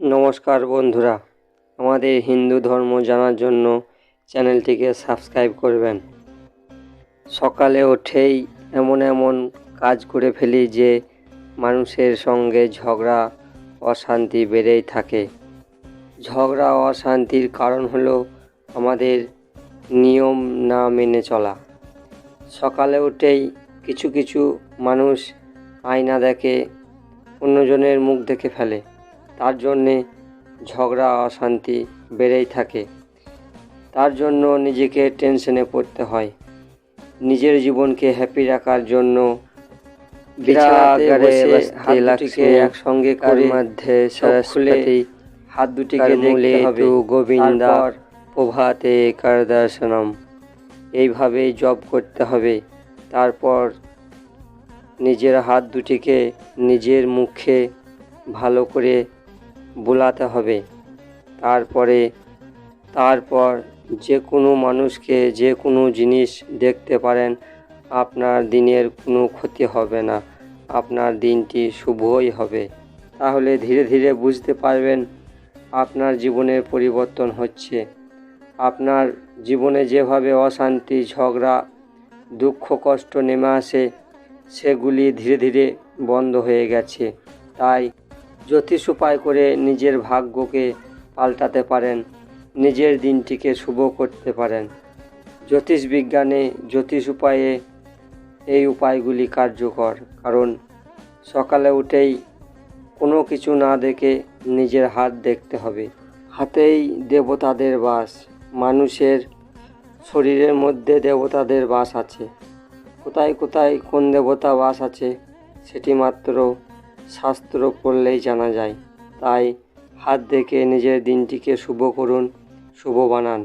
নমস্কার বন্ধুরা, আমাদের হিন্দু ধর্ম জানার জন্য চ্যানেলটিকে সাবস্ক্রাইব করবেন। সকালে উঠেই এমন এমন কাজ করে ফেলি যে মানুষের সঙ্গে ঝগড়া, অশান্তি বেড়েই থাকে। ঝগড়া, অশান্তির কারণ হলো আমাদের নিয়ম না মেনে চলা। সকালে উঠেই কিছু কিছু মানুষ আয়না দেখে, অন্যজনের মুখ দেখে ফেলে। তার জন্যে ঝগড়া অশান্তি বেড়েই থাকে। তার জন্য নিজেকে টেনশনে পড়তে হয়। নিজের জীবনকে হ্যাপি রাখার জন্য একসঙ্গে করে মধ্যে হাত দুটিকে দেখতে হবে। গোবিন্দা প্রভাতে কার দর্শনম এইভাবেই জব করতে হবে। তারপর নিজের হাত দুটিকে নিজের মুখে ভালো করে বোলাতে হবে। তারপরে, তারপর যে কোনো মানুষকে যে কোনো জিনিস দেখতে পারেন, আপনার দিনের কোনো ক্ষতি হবে না। আপনার দিনটি শুভই হবে। তাহলে ধীরে ধীরে বুঝতে পারবেন আপনার জীবনের পরিবর্তন হচ্ছে। আপনার জীবনে যেভাবে অশান্তি, ঝগড়া, দুঃখ, কষ্ট নেমে আসে, সেগুলি ধীরে ধীরে বন্ধ হয়ে গেছে। তাই জ্যোতিষ উপায় করে নিজের ভাগ্যকে পাল্টাতে পারেন, নিজের দিনটিকে শুভ করতে পারেন। জ্যোতিষ বিজ্ঞানে জ্যোতিষ উপায়ে এই উপায়গুলি কার্যকর, কারণ সকালে উঠেই কোনো কিছু না দেখে নিজের হাত দেখতে হবে। হাতেই দেবতাদের বাস, মানুষের শরীরের মধ্যে দেবতাদের বাস আছে। কোথায় কোথায় কোন দেবতা বাস আছে, সেটি মাত্র শাস্ত্র করলেই জানা যায়। তাই হাত দেখে নিজের দিনটিকে শুভ করুন শুভ বানান।